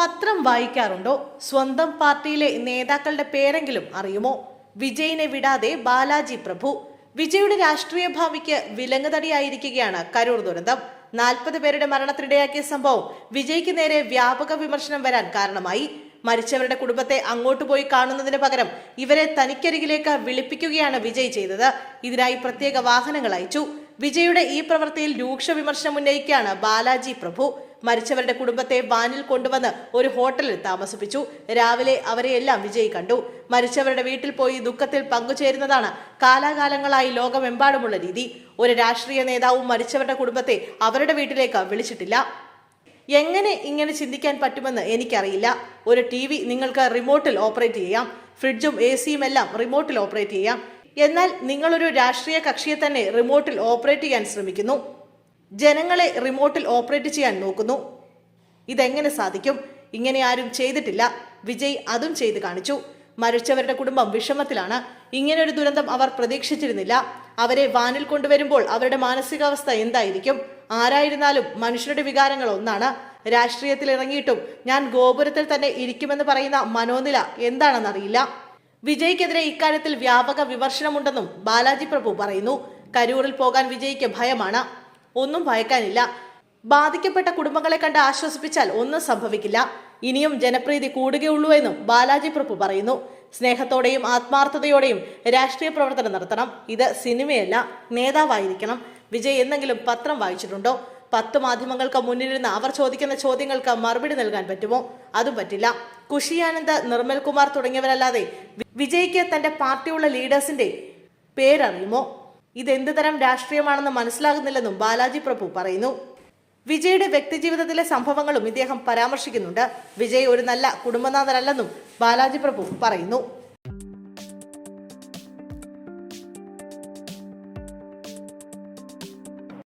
പത്രം വായിക്കാറുണ്ടോ? സ്വന്തം പാർട്ടിയിലെ നേതാക്കളുടെ പേരെങ്കിലും അറിയുമോ? വിജയിനെ വിടാതെ ബാലാജി പ്രഭു വിജയുടെ രാഷ്ട്രീയ ഭാവിക്ക് വിലങ്ങുതടിയായിരിക്കുകയാണ് കരൂർ ദുരന്തം. നാൽപ്പത് പേരുടെ മരണത്തിനിടയാക്കിയ സംഭവം വിജയ്ക്ക് നേരെ വ്യാപക വിമർശനം വരാൻ കാരണമായി. മരിച്ചവരുടെ കുടുംബത്തെ അങ്ങോട്ട് പോയി കാണുന്നതിന് പകരം ഇവരെ തനിക്കരികിലേക്ക് വിളിപ്പിക്കുകയാണ് വിജയ് ചെയ്തത്. ഇതിനായി പ്രത്യേക വാഹനങ്ങൾ അയച്ചു. വിജയുടെ ഈ പ്രവൃത്തിയിൽ രൂക്ഷ വിമർശനം ഉന്നയിക്കുകയാണ് ബാലാജി പ്രഭു. മരിച്ചവരുടെ കുടുംബത്തെ വാനിൽ കൊണ്ടുവന്ന് ഒരു ഹോട്ടലിൽ താമസിപ്പിച്ചു. രാവിലെ അവരെയെല്ലാം വിജയ് കണ്ടു. മരിച്ചവരുടെ വീട്ടിൽ പോയി ദുഃഖത്തിൽ പങ്കുചേരുന്നതാണ് കാലാകാലങ്ങളായി ലോകമെമ്പാടുമുള്ള രീതി. ഒരു രാഷ്ട്രീയ നേതാവും മരിച്ചവരുടെ കുടുംബത്തെ അവരുടെ വീട്ടിലേക്ക് വിളിച്ചിട്ടില്ല. എങ്ങനെ ഇങ്ങനെ ചിന്തിക്കാൻ പറ്റുമെന്ന് എനിക്കറിയില്ല. ഒരു ടി വി നിങ്ങൾക്ക് റിമോട്ടിൽ ഓപ്പറേറ്റ് ചെയ്യാം. ഫ്രിഡ്ജും എ സിയും എല്ലാം റിമോട്ടിൽ ഓപ്പറേറ്റ് ചെയ്യാം. എന്നാൽ നിങ്ങളൊരു രാഷ്ട്രീയ കക്ഷിയെ തന്നെ റിമോട്ടിൽ ഓപ്പറേറ്റ് ചെയ്യാൻ ശ്രമിക്കുന്നു. ജനങ്ങളെ റിമോട്ടിൽ ഓപ്പറേറ്റ് ചെയ്യാൻ നോക്കുന്നു. ഇതെങ്ങനെ സാധിക്കും? ഇങ്ങനെ ആരും ചെയ്തിട്ടില്ല. വിജയ് അതും ചെയ്ത് കാണിച്ചു. മരിച്ചവരുടെ കുടുംബം വിഷമത്തിലാണ്. ഇങ്ങനൊരു ദുരന്തം അവർ പ്രതീക്ഷിച്ചിരുന്നില്ല. അവരെ വാനിൽ കൊണ്ടുവരുമ്പോൾ അവരുടെ മാനസികാവസ്ഥ എന്തായിരിക്കും? ആരായിരുന്നാലും മനുഷ്യരുടെ വികാരങ്ങൾ ഒന്നാണ്. രാഷ്ട്രീയത്തിൽ ഇറങ്ങിയിട്ടും ഞാൻ ഗോപുരത്തിൽ തന്നെ ഇരിക്കുമെന്ന് പറയുന്ന മനോനില എന്താണെന്നറിയില്ല. വിജയ്ക്കെതിരെ ഇക്കാര്യത്തിൽ വ്യാപക വിമർശനമുണ്ടെന്നും ബാലാജി പ്രഭു പറയുന്നു. കരൂറിൽ പോകാൻ വിജയ്ക്ക് ഭയമാണ്. ഒന്നും ഭയക്കാനില്ല. ബാധിക്കപ്പെട്ട കുടുംബങ്ങളെ കണ്ട് ആശ്വസിപ്പിച്ചാൽ ഒന്നും സംഭവിക്കില്ല. ഇനിയും ജനപ്രീതി കൂടുകയുള്ളൂ എന്നും ബാലാജി പ്രഭു പറയുന്നു. സ്നേഹത്തോടെയും ആത്മാർത്ഥതയോടെയും രാഷ്ട്രീയ പ്രവർത്തനം നടത്തണം. ഇത് സിനിമയല്ല നേതാവായിരിക്കണം. വിജയ് എന്തെങ്കിലും പത്രം വായിച്ചിട്ടുണ്ടോ? പത്ത് മാധ്യമങ്ങൾക്ക് മുന്നിലിരുന്ന് അവർ ചോദിക്കുന്ന ചോദ്യങ്ങൾക്ക് മറുപടി നൽകാൻ പറ്റുമോ? അതും പറ്റില്ല. കുഷിയാനന്ദ് നിർമ്മൽ കുമാർ തുടങ്ങിയവരല്ലാതെ വിജയ്ക്ക് തന്റെ പാർട്ടിയുള്ള ലീഡേഴ്സിന്റെ പേരറിയുമോ? ഇതെന്ത് തരം രാഷ്ട്രീയമാണെന്ന് മനസ്സിലാകുന്നില്ലെന്നും ബാലാജി പ്രഭു പറയുന്നു. വിജയുടെ വ്യക്തിജീവിതത്തിലെ സംഭവങ്ങളും ഇദ്ദേഹം പരാമർശിക്കുന്നുണ്ട്. വിജയ് ഒരു നല്ല കുടുംബനാഥനല്ലെന്നും ബാലാജി പ്രഭു പറയുന്നു.